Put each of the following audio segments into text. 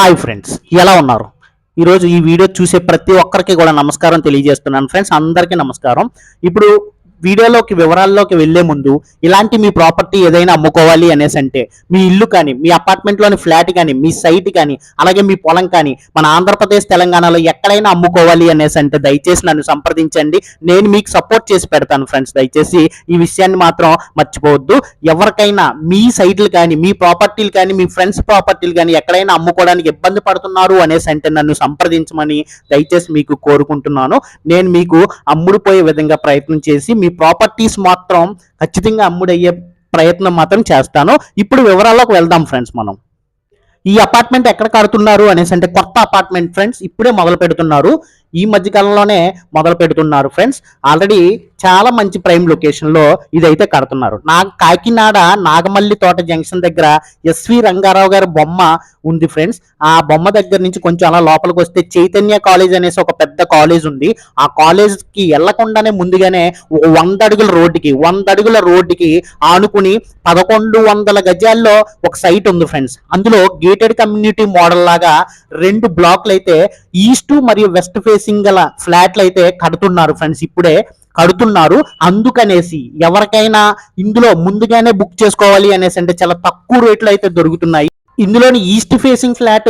Hi friends ఎలా ఉన్నారు? ఈరోజు ఈ వీడియో చూసే ప్రతి ఒక్కరికి కూడా నమస్కారం తెలియజేస్తున్నాను. ఫ్రెండ్స్ అందరికీ నమస్కారం. ఇప్పుడు వీడియోలోకి వివరాల్లోకి వెళ్ళే ముందు ఇలాంటి మీ ప్రాపర్టీ ఏదైనా అమ్ముకోవాలి అనేసి అంటే మీ ఇల్లు కానీ మీ అపార్ట్మెంట్లోని ఫ్లాట్ కానీ మీ సైట్ కానీ అలాగే మీ పొలం కానీ మన ఆంధ్రప్రదేశ్ తెలంగాణలో ఎక్కడైనా అమ్ముకోవాలి అనేసి అంటే దయచేసి నన్ను సంప్రదించండి. నేను మీకు సపోర్ట్ చేసి పెడతాను ఫ్రెండ్స్. దయచేసి ఈ విషయాన్ని మాత్రం మర్చిపోవద్దు. ఎవరికైనా మీ సైట్లు కానీ మీ ప్రాపర్టీలు కానీ మీ ఫ్రెండ్స్ ప్రాపర్టీలు కానీ ఎక్కడైనా అమ్ముకోవడానికి ఇబ్బంది పడుతున్నారు అనేసి అంటే నన్ను సంప్రదించమని దయచేసి మీకు కోరుకుంటున్నాను. నేను మీకు అమ్ముడుపోయే విధంగా ప్రయత్నం చేసి మీ ప్రాపర్టీస్ మాత్రం ఖచ్చితంగా అమ్ముడయ్యే ప్రయత్నం మాత్రం చేస్తాను. ఇప్పుడు వివరాల్లోకి వెళ్దాం ఫ్రెండ్స్ మనం. ఈ అపార్ట్మెంట్ ఎక్కడ కడుతున్నారు అనేసి అంటే కొత్త అపార్ట్మెంట్ ఫ్రెండ్స్ ఇప్పుడే మొదలు పెడుతున్నారు ఈ మధ్య కాలంలోనే మొదలు పెడుతున్నారు ఫ్రెండ్స్ ఆల్రెడీ చాలా మంచి ప్రైమ్ లొకేషన్లో ఇదైతే కడుతున్నారు. నా కాకినాడ నాగమల్లి తోట జంక్షన్ దగ్గర ఎస్వి రంగారావు గారి బొమ్మ ఉంది ఫ్రెండ్స్ ఆ బొమ్మ దగ్గర నుంచి కొంచెం అలా లోపలికి వస్తే చైతన్య కాలేజ్ అనేసి ఒక పెద్ద కాలేజ్ ఉంది. ఆ కాలేజ్కి వెళ్ళకుండానే ముందుగానే వంద అడుగుల రోడ్డుకి వంద అడుగుల రోడ్డుకి ఆనుకుని పదకొండు వందల గజాల్లో ఒక సైట్ ఉంది ఫ్రెండ్స్ అందులో గేటెడ్ కమ్యూనిటీ మోడల్ లాగా రెండు బ్లాక్లు అయితే ఈస్ట్ మరియు వెస్ట్ ఫేస్ గల ఫ్లాట్లు అయితే కడుతున్నారు ఫ్రెండ్స్ ఇప్పుడే కడుతున్నారు. అందుకనేసి ఎవరికైనా ఇందులో ముందుగానే బుక్ చేసుకోవాలి అనేసి అంటే చాలా తక్కువ రేట్లు అయితే దొరుకుతున్నాయి. ఇందులోని east facing flat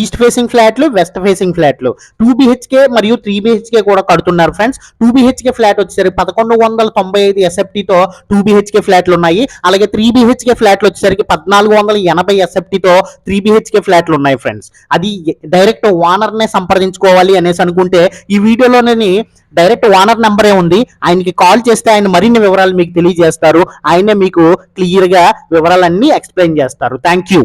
east facing ఫ్లాట్లు వెస్ట్ ఫేసింగ్ ఫ్లాట్లు. టూ బిహెచ్కే మరియు త్రీ బిహెచ్కే కూడా కడుతున్నారు ఫ్రెండ్స్. టూ బిహెచ్కే ఫ్లాట్ వచ్చేసరికి పదకొండు వందల తొంభై ఐదు ఎస్ఎఫ్టీతో టూ బిహెచ్కే ఫ్లాట్లు ఉన్నాయి. అలాగే త్రీ బిహెచ్కే ఫ్లాట్లు వచ్చేసరికి పద్నాలుగు వందల ఎనభై ఎస్ఎఫ్టీతో త్రీ బిహెచ్కే ఫ్లాట్లు ఉన్నాయి ఫ్రెండ్స్. అది డైరెక్ట్ ఓనర్నే సంప్రదించుకోవాలి అనేసి అనుకుంటే ఈ వీడియోలోనే డైరెక్ట్ ఓనర్ నెంబరే ఉంది. ఆయనకి కాల్ చేస్తే ఆయన మరిన్ని వివరాలు మీకు తెలియజేస్తారు. ఆయనే మీకు క్లియర్గా వివరాలన్నీ ఎక్స్ప్లెయిన్ చేస్తారు. Thank you